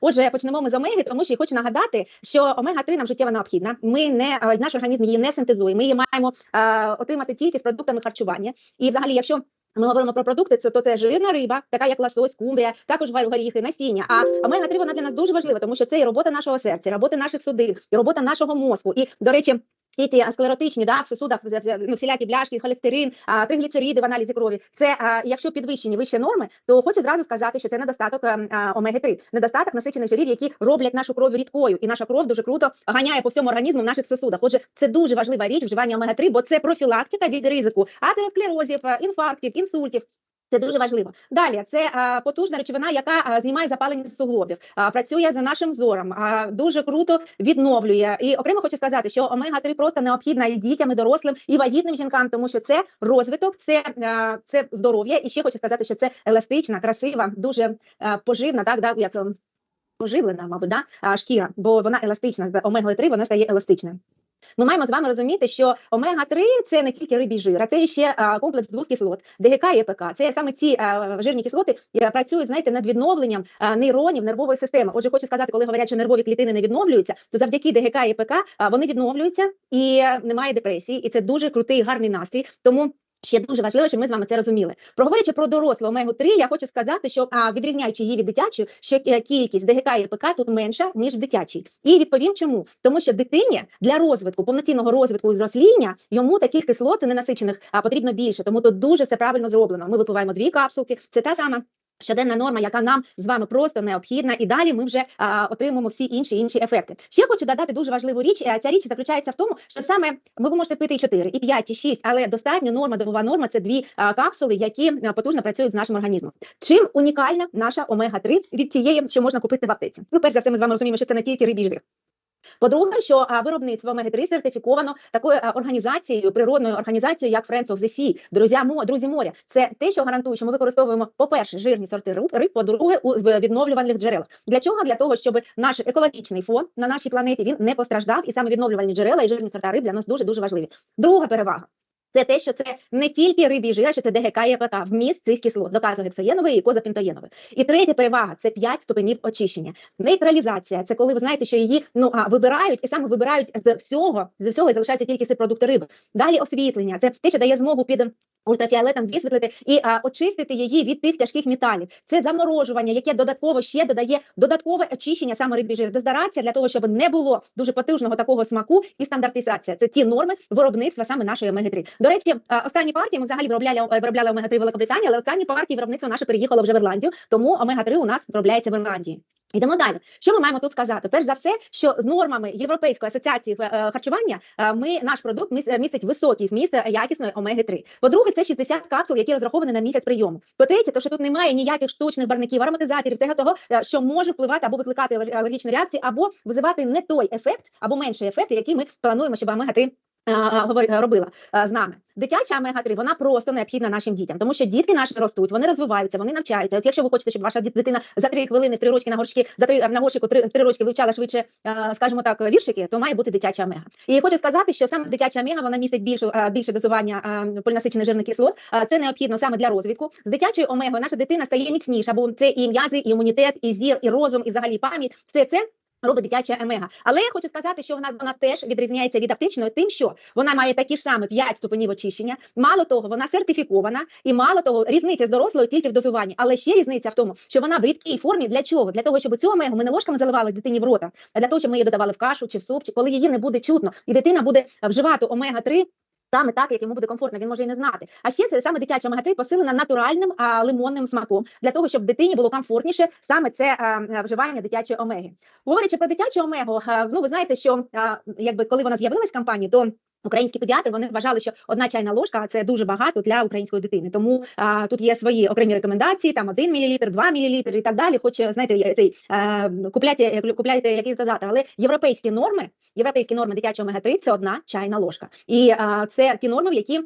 Отже, почнемо ми з омеги, тому що я хочу нагадати, що омега 3 нам життєво необхідна. Ми не е, наш організм її не синтезує. Ми її маємо е, отримати тільки з продуктами харчування. І, взагалі, якщо ми говоримо про продукти, то, це жирна риба, така як лосось, кумбрія, також гор- горіхи, насіння. А омега 3 вона для нас дуже важлива, тому що це і робота нашого серця, і робота наших судин, і робота нашого мозку. І, до речі. Всі ці склеротичні да, в сосудах ну, всілякі бляшки, холестерин, а, тригліцериди в аналізі крові. Це а, якщо підвищені вище норми, то хочу зразу сказати, що це недостаток ем, омеги 3 недостаток насичених жирів, які роблять нашу кров рідкою, і наша кров дуже круто ганяє по всьому організму в наших сосудах. Отже, це дуже важлива річ вживання омега 3 бо це профілактика від ризику атеросклерозів, е, інфарктів, інсультів. Це дуже важливо. Далі це а, потужна речовина, яка а, знімає запалення суглобів, а, працює за нашим зором, а, дуже круто відновлює. І окремо хочу сказати, що омега 3 просто необхідна і дітям, і дорослим, і вагітним жінкам, тому що це розвиток, це, а, це здоров'я. І ще хочу сказати, що це еластична, красива, дуже а, поживна, так да, як ем, поживлена, мабуть, да, шкіра, бо вона еластична. З омегою 3 вона стає еластичною. Ми маємо з вами розуміти, що омега-3 це не тільки рибій жир, а це ще комплекс двох кислот, ДГК і ЕПК. Це саме ці жирні кислоти працюють, знаєте, над відновленням нейронів нервової системи. Отже, хочу сказати, коли говорять, що нервові клітини не відновлюються, то завдяки ДГК і ЕПК вони відновлюються і немає депресії, і це дуже крутий гарний настрій. Тому. Ще дуже важливо, щоб ми з вами це розуміли. Проговорячи про дорослу омегу 3 я хочу сказати, що а, відрізняючи її від дитячої, що е, кількість ДГК і ПК тут менша ніж в дитячій. І відповім чому, тому що дитині для розвитку, повноцінного розвитку і зросління йому таких кислот ненасичених а, потрібно більше. Тому тут дуже все правильно зроблено. Ми випиваємо дві капсулки. Це та сама. Щоденна норма, яка нам з вами просто необхідна, і далі ми вже а, отримуємо всі інші інші ефекти. Ще хочу додати дуже важливу річ. е, Ця річ заключається в тому, що саме ви можете пити і 4, і 5, і 6, але достатньо норма, добова норма це дві а, капсули, які а, потужно працюють з нашим організмом. Чим унікальна наша омега 3 від тієї, що можна купити в аптеці? Ну, перш за все, ми з вами розуміємо, що це не тільки рибій жир. По-друге, що виробництво омеги 3 сертифіковано такою організацією, природною організацією, як Friends of the Sea, друзі, друзі моря. Це те, що гарантує, що ми використовуємо, по-перше, жирні сорти риб, по-друге, у відновлювальних джерелах. Для чого? Для того, щоб наш екологічний фон на нашій планеті він не постраждав, і саме відновлювальні джерела і жирні сорта риб для нас дуже дуже важливі. Друга перевага. Це те, що це не тільки рибі жира, що це ДГК і ЕПК, вміст цих кислот, доказу гексоєнової і козапінтоєнової. І третя перевага це 5 ступенів очищення. Нейтралізація це коли ви знаєте, що її ну а вибирають і саме вибирають з всього, з всього і залишаються тільки ці продукти риби. Далі освітлення це те, що дає змогу під ультрафіолетом висвітлити і а, очистити її від тих тяжких металів. Це заморожування, яке додатково ще додає додаткове очищення саме рибі жир. Дезодорація для того, щоб не було дуже потужного такого смаку і стандартизація. Це ті норми виробництва саме нашої омеги 3 До речі, останні партії ми взагалі виробляли е, виробляли омега 3 в Великобританії, але останні партії виробництво наше переїхало вже в Ірландію, тому омега 3 у нас виробляється в Ірландії. Йдемо далі. Що ми маємо тут сказати? Перш за все, що з нормами Європейської асоціації е, харчування е, ми наш продукт міс- е, містить високий зміст е, якісної омеги 3 По-друге, це 60 капсул, які розраховані на місяць прийому. По-третє, то що тут немає ніяких штучних барників, ароматизаторів, всього того, е, що може впливати або викликати алер- алергічні реакції, або визивати не той ефект, або менший ефект, який ми плануємо, щоб омега 3 робила е, з нами. Дитяча омега 3 вона просто необхідна нашим дітям, тому що дітки наші ростуть, вони розвиваються, вони навчаються. От якщо ви хочете, щоб ваша дит- дитина за три хвилини, три рочки на горшки, за три на горшику три, три рочки вивчала швидше, е, скажімо так, віршики, то має бути дитяча омега. І хочу сказати, що саме дитяча омега вона містить більшу е, більше дозування полінасичених жирних кислот. Це необхідно саме для розвитку. З дитячою омегою наша дитина стає міцніша, бо це і м'язи, і імунітет, і зір, і розум, і взагалі пам'ять. Все це. Робить дитяча омега. Але я хочу сказати, що вона, вона теж відрізняється від аптечної тим, що вона має такі ж самі 5 ступенів очищення. Мало того, вона сертифікована, і мало того, різниця з дорослою тільки в дозуванні. Але ще різниця в тому, що вона в рідкій формі для чого? Для того, щоб цю омегу ми не ложками заливали дитині в рота, а для того, щоб ми її додавали в кашу чи в суп, чи коли її не буде чутно, і дитина буде вживати омега 3 Саме так, як йому буде комфортно, він може і не знати. А ще це саме дитяча омега-3 посилена натуральним а, лимонним смаком для того, щоб дитині було комфортніше саме це а, вживання дитячої омеги. Говорячи про дитячу омегу, а, ну ви знаєте, що а, якби коли вона з'явилась в компанії, то Українські педіатри вони вважали, що одна чайна ложка це дуже багато для української дитини. Тому а, тут є свої окремі рекомендації: там 1 мл, 2 мл і так далі. Хоч знаєте, цей а, купляйте, купляйте якісь дозатор. Але європейські норми, європейські норми дитячого 3 це одна чайна ложка, і а, це ті норми, в які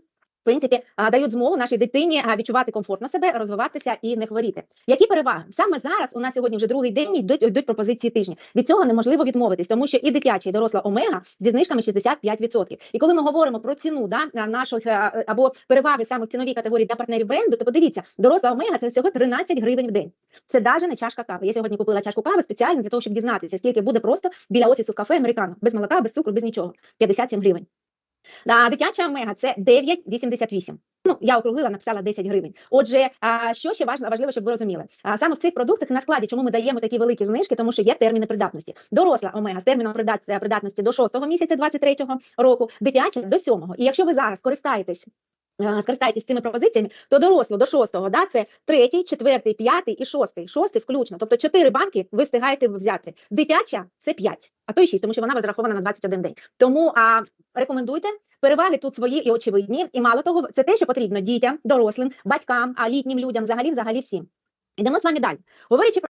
принципі дають змогу нашій дитині відчувати комфортно себе, розвиватися і не хворіти. Які переваги саме зараз? У нас сьогодні вже другий день йдуть, йдуть пропозиції тижні. Від цього неможливо відмовитись, тому що і дитяча, і доросла омега зі знижками 65%. І коли ми говоримо про ціну да наших або переваги саме в ціновій категорії для партнерів бренду, то подивіться, доросла омега це всього 13 гривень в день. Це навіть не чашка кави. Я сьогодні купила чашку кави спеціально для того, щоб дізнатися, скільки буде просто біля офісу кафе американо, без молока, без цукру, без нічого. 57 гривень. А дитяча омега це 9,88. Ну, я округлила, написала 10 гривень. Отже, що ще важливо, важливо, щоб ви розуміли? А, саме в цих продуктах на складі, чому ми даємо такі великі знижки, тому що є терміни придатності. Доросла омега з терміном придатності до 6 місяця 23-го року, дитяча до 7-го. І якщо ви зараз користаєтесь е, Скористайтесь цими пропозиціями, то доросло до шостого, да, це третій, четвертий, п'ятий і шостий, шостий включно. Тобто чотири банки ви встигаєте взяти. Дитяча це 5, а то й 6, тому що вона розрахована на 21 день. Тому а, рекомендуйте. Переваги тут свої і очевидні, і мало того, це те, що потрібно дітям, дорослим, батькам, а літнім людям, взагалі, взагалі всім. Йдемо з вами далі. Говорячи про